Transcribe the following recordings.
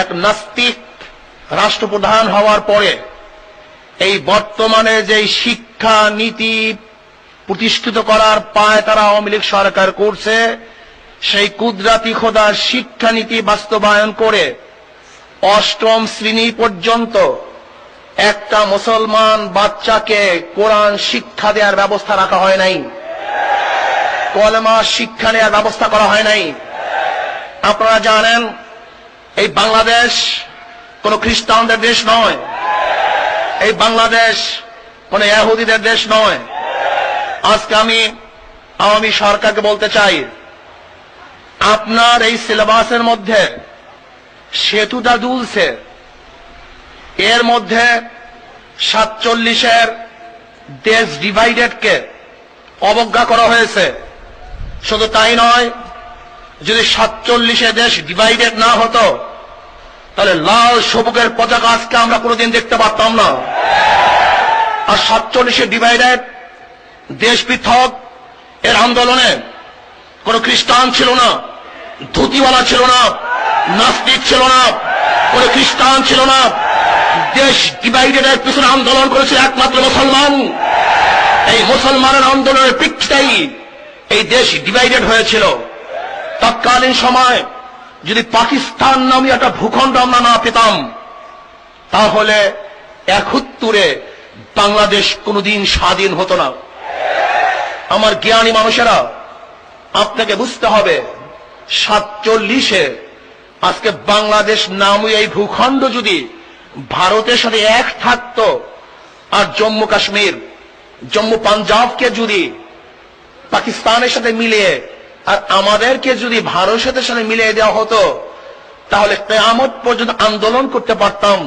এক নাস্তিক রাষ্ট্রপ্রধান হওয়ার পরে এই বর্তমানে যে শিক্ষা নীতি প্রতিষ্ঠিত করার পায় তারা আওয়ামী লীগ সরকার করছে, সেই কুদরাতি খোদার শিক্ষানীতি বাস্তবায়ন করে অষ্টম শ্রেণি পর্যন্ত একটা মুসলমান বাচ্চাকে কোরআন শিক্ষা দেওয়ার ব্যবস্থা রাখা হয় নাই। কলমা শিক্ষা নেওয়ার ব্যবস্থা করা হয় নাই। আপনারা জানেন এই বাংলাদেশ কোন খ্রিস্টানদের দেশ নয়। এই বাংলাদেশ কোন ইহুদিদের দেশ নয়। আজকে আমি আওয়ামী সরকারকে বলতে চাই, আপনার এই সিলেবাসের মধ্যে সেতুটা দুলছে। এর মধ্যে সাতচল্লিশের দেশ ডিভাইডেডকে অবজ্ঞা করা হয়েছে। শুধু তাই নয়, যদি সাতচল্লিশে দেশ ডিভাইডেড না হতো তাহলে লাল সবুকের পতাকা আজকে আমরা কোনোদিন দেখতে পারতাম না। আর সাতচল্লিশে ডিভাইডেড দেশ পৃথক এর আন্দোলনে কোন খ্রিস্টান ছিল না, ধুতিওয়ালা ছিল না, নাস্তিক ছিল না, কোন খ্রিস্টান ছিল না। দেশ ডিভাইডেডের পিছনে আন্দোলন করেছিল একমাত্র মুসলমান। এই মুসলমানের আন্দোলনের প্রেক্ষিতেই এই দেশ ডিভাইডেড হয়েছিল। তৎকালীন সময় যদি পাকিস্তান নামে একটা ভূখণ্ড আমরা না পেতাম, তাহলে একত্তরে বাংলাদেশ কোনোদিন স্বাধীন হতো না। আমার জ্ঞানী মানুষেরা, আপনাকে বুঝতে হবে, সাতচল্লিশে আজকে বাংলাদেশ নামে এই ভূখণ্ড যদি ভারতের সাথে এক থাকতো, আর জম্মু কাশ্মীর, জম্মু পাঞ্জাবকে যদি পাকিস্তানের সাথে মিলিয়ে আর আমাদেরকে যদি ভারতের সাথে মিলিয়ে দেওয়া হতো, তাহলে কেয়ামত পর্যন্ত আন্দোলন করতে পারতাম।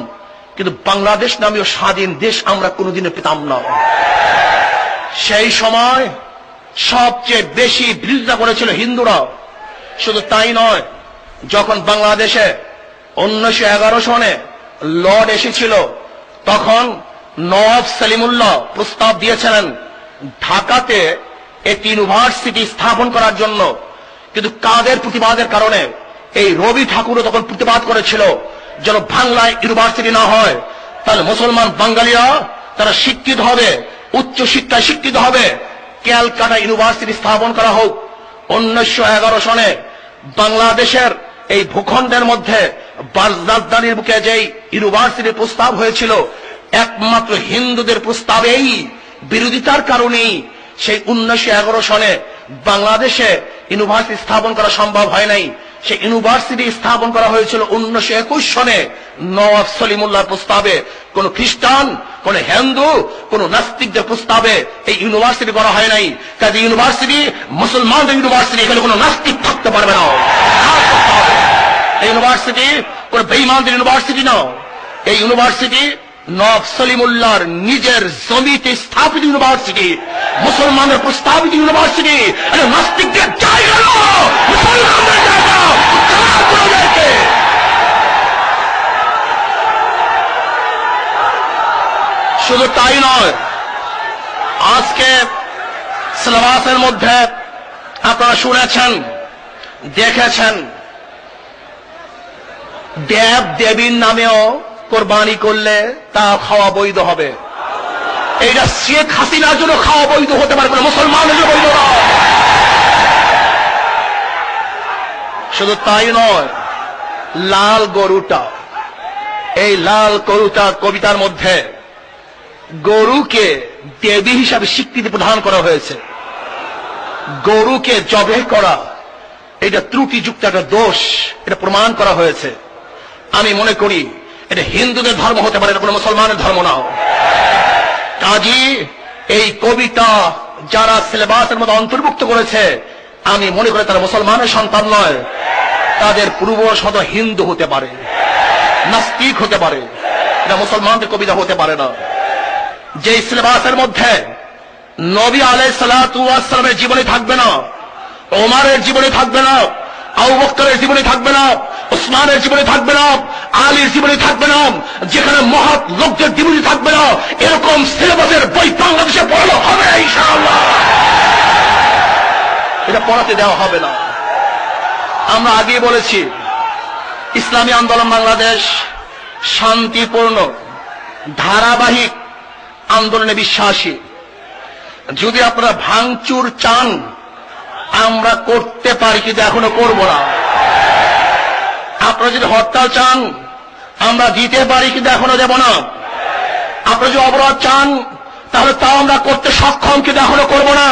কিন্তু বাংলাদেশ নামীয় স্বাধীন দেশ আমরা কোনোদিনও পেতাম না। সেই সময় সবচেয়ে বেশি বিরোধিতা করেছিল হিন্দুরা। শুধু তাই নয়, যখন বাংলাদেশে উনিশশো এগারো সনে লর্ড এসেছিল, তখন নওয়াব সালিমুল্লাহ প্রস্তাব দিয়েছিলেন, ঢাকাতে একটি ইউনিভার্সিটি স্থাপন করার জন্য। কিন্তু কাদের প্রতিবাদের কারণে এই রবি ঠাকুরও তখন প্রতিবাদ করেছিল যেন বাংলায় ইউনিভার্সিটি না হয়। তাহলে মুসলমান বাঙালিরা তারা শিক্ষিত হবে, উচ্চ শিক্ষায় শিক্ষিত হবে। ক্যালকাটা ইউনিভার্সিটি স্থাপন করা হোক। উনিশশো এগারো সনে বাংলাদেশের এই ভূখণ্ডের মধ্যে রাজধানীর বুকে যেই ইউনিভার্সিটির প্রস্তাব হয়েছিল, একমাত্র হিন্দুদের প্রস্তাবেই বিরোধিতার কারণেই সেই উনিশশো এগারো সনে বাংলাদেশে ইউনিভার্সিটি স্থাপন করা সম্ভব হয় নাই। সেই ইউনিভার্সিটি স্থাপন করা হয়েছিল উনিশশো একুশ সনে নওয়াব সলিমুল্লাহর প্রস্তাবে। কোন খ্রিস্টান, কোন হিন্দু, কোন নাস্তিকদের প্রস্তাবে এই ইউনিভার্সিটি করা হয় নাই। কাজে ইউনিভার্সিটি মুসলমানদের ইউনিভার্সিটি এখানে কোনো নাস্তিক থাকতে পারবে না। ইউনিভার্সিটি কোন বেইমানদের ইউনিভার্সিটি না। এই ইউনিভার্সিটি নব সলিমুল্লাহর নিজের জমিতে স্থাপিত ইউনিভার্সিটি মুসলমানের প্রস্তাবিত ইউনিভার্সিটি এটা নাস্তিকদের। শুধু তাই নয়, আজকে সিলেবাসের মধ্যে আপনারা শুনেছেন, দেখেছেন দেব দেবীর নামেও কোরবানি করলে তা খাওয়া বৈধ হবে এইটা শেখ হাসিনার জন্য খাওয়া বৈধ হতে পারবে না মুসলমানের জন্য বৈধ নয়। শুধু তাই নয়, লাল গরুটা, এই লাল গরুটা কবিতার মধ্যে গরুকে দেবী হিসাবে স্বীকৃতি প্রদান করা হয়েছে। গরুকে জবে করা, এটা ত্রুটিযুক্ত একটা দোষ, এটা প্রমাণ করা হয়েছে। আমি মনে করি, এটা হিন্দুদের ধর্ম হতে পারে, এটা কোনো মুসলমানের ধর্ম না কাজী, এই কবিতা যারা সিলেবাসের মধ্যে অন্তর্ভুক্ত করেছে, আমি মনে করি তারা মুসলমানের সন্তান নয়। তাদের পূর্বশত হিন্দু হতে পারে, নাস্তিক হতে পারে, এটা মুসলমানদের কবিতা হতে পারে না। যে সিলেবাসের মধ্যে নবী আলাই সালামের জীবনে থাকবে না, ওমারের জীবনে থাকবে না আবু জীবনে থাকবে না, ওসমানের জীবনে থাকবে না, আলীর জীবনে থাকবে না, যেখানে মহৎ লোকদের জীবনে থাকবে না, এরকম সিলেবাসের বই বাংলাদেশে পড়ানো হবে এটা পড়াতে দেওয়া হবে না। আমরা আগেই বলেছি, ইসলামী আন্দোলন বাংলাদেশ শান্তিপূর্ণ, ধারাবাহিক আন্দোলনে বিশ্বাসী। যদি আপনারা ভাঙচুর চান আমরা করতে পারি, কিন্তু এখনও করব না। আপনারা যদি হরতাল চান, আমরা দিতে পারি, কিন্তু এখনও দেব না। আপনারা যদি অবরোধ চান, তাহলে তাও আমরা করতে সক্ষম, কিন্তু এখনও করব না।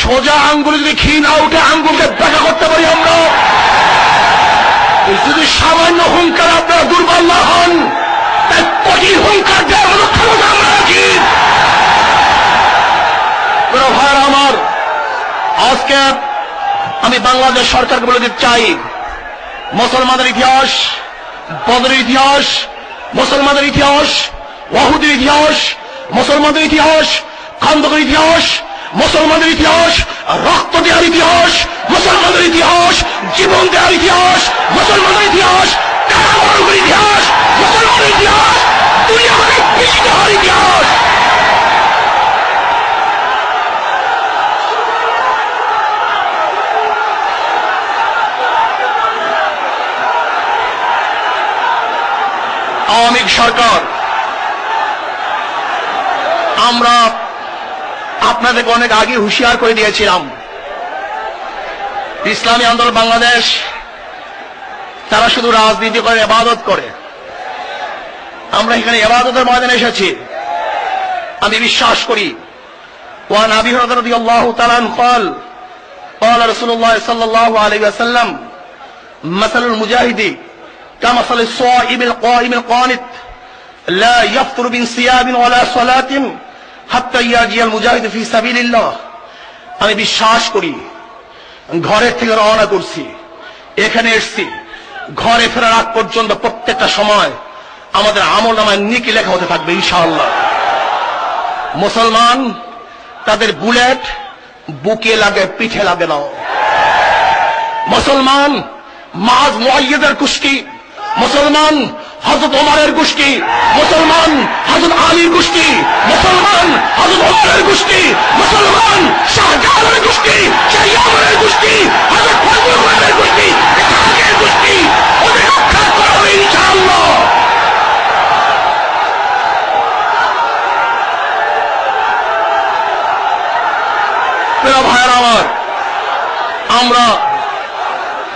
সোজা আঙ্গুল যদি ঘি না উঠে, আঙ্গুলকে দেখা করতে পারি আমরা। যদি সামান্য হুঙ্কার আপনারা দুর্বল না হন, তাই হুঙ্কার আমরা আমার আজকে আমি বাংলাদেশ সরকারকে বলে দিতে চাই মুসলমানের ইতিহাস, বদরের ইতিহাস মুসলমানের ইতিহাস, ওয়াহুদের ইতিহাস, মুসলমানদের ইতিহাস, খান্দকের ইতিহাস, মুসলমানদের ইতিহাস, রক্ত দেওয়ার ইতিহাস, মুসলমানদের ইতিহাস, জীবন দেওয়ার ইতিহাস মুসলমানের ইতিহাস ইতিহাস মুসলমানের ইতিহাস ইতিহাস আওয়ামী লীগ সরকার আমরা আপনাদেরকে অনেক আগে হুঁশিয়ার করে দিয়েছিলাম ইসলামী আন্দোলন বাংলাদেশ তারা শুধু রাজনীতি করে এবাদত করে আমরা এখানে এবাদতের ময়দানে এসেছি আমি বিশ্বাস করি وعن ابي هريره رضي الله تعالى عنه قال قال رسول الله صلى الله عليه وسلم مثل المجاهد كمثل الصائم القائم القانت لا يفطر من صيام ولا صلاة حتى يرجع المجاهد في سبيل الله আমি বিশ্বাস করি ঘরের থেকে রওনা করছি এখানে এসছি ঘরে ফেরার আগ পর্যন্ত প্রত্যেকটা সময় আমাদের আমল নামায় নিকি লেখা হতে থাকবে ইনশাআল্লাহ মুসলমান তাদের বুলেট বুকে লাগে পিঠে লাগে না মুসলমান মাজ মুআইয়দের কুস্তি মুসলমান হজরত ওমরের গোষ্ঠী, মুসলমান হজরত আলীর গোষ্ঠী, মুসলমান হজরত ওমরের গোষ্ঠী, মুসলমান শাহজাহানের গোষ্ঠী শাহজাহানের গোষ্ঠী হজরত ফজলুল করিমের গোষ্ঠী ইসহাকের গোষ্ঠী। ওদের রক্ষা করা হবে ইনশাআল্লাহ। প্রিয় ভাইয়ের আমার, আমরা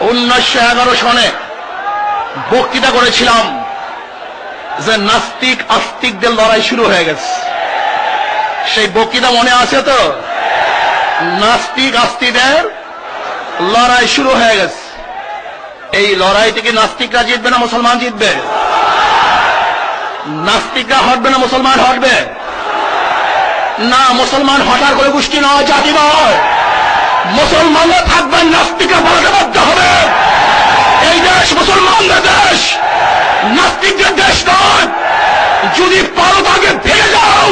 উনিশশো এগারো সনে বক্তৃতা করেছিলাম যে নাস্তিক আস্তিকদের লড়াই শুরু হয়ে গেছে। সেই বক্তৃতা মনে আছে তো? নাস্তিক আস্তিকদের লড়াই শুরু হয়ে গেছে। এই লড়াই থেকে নাস্তিকরা জিতবে না মুসলমান জিতবে? নাস্তিকরা হটবে না মুসলমান হটবে? না, মুসলমান হটার করে গোষ্ঠী নয়, জাতি নয়। মুসলমানরা থাকবেন নাস্তিকরা পালাতে বাধ্য হবে। দেশ মুসলমানদের দেশ নাস্তিকদের দেশ নয়। যদি পারো তাকে ভেঙে যাও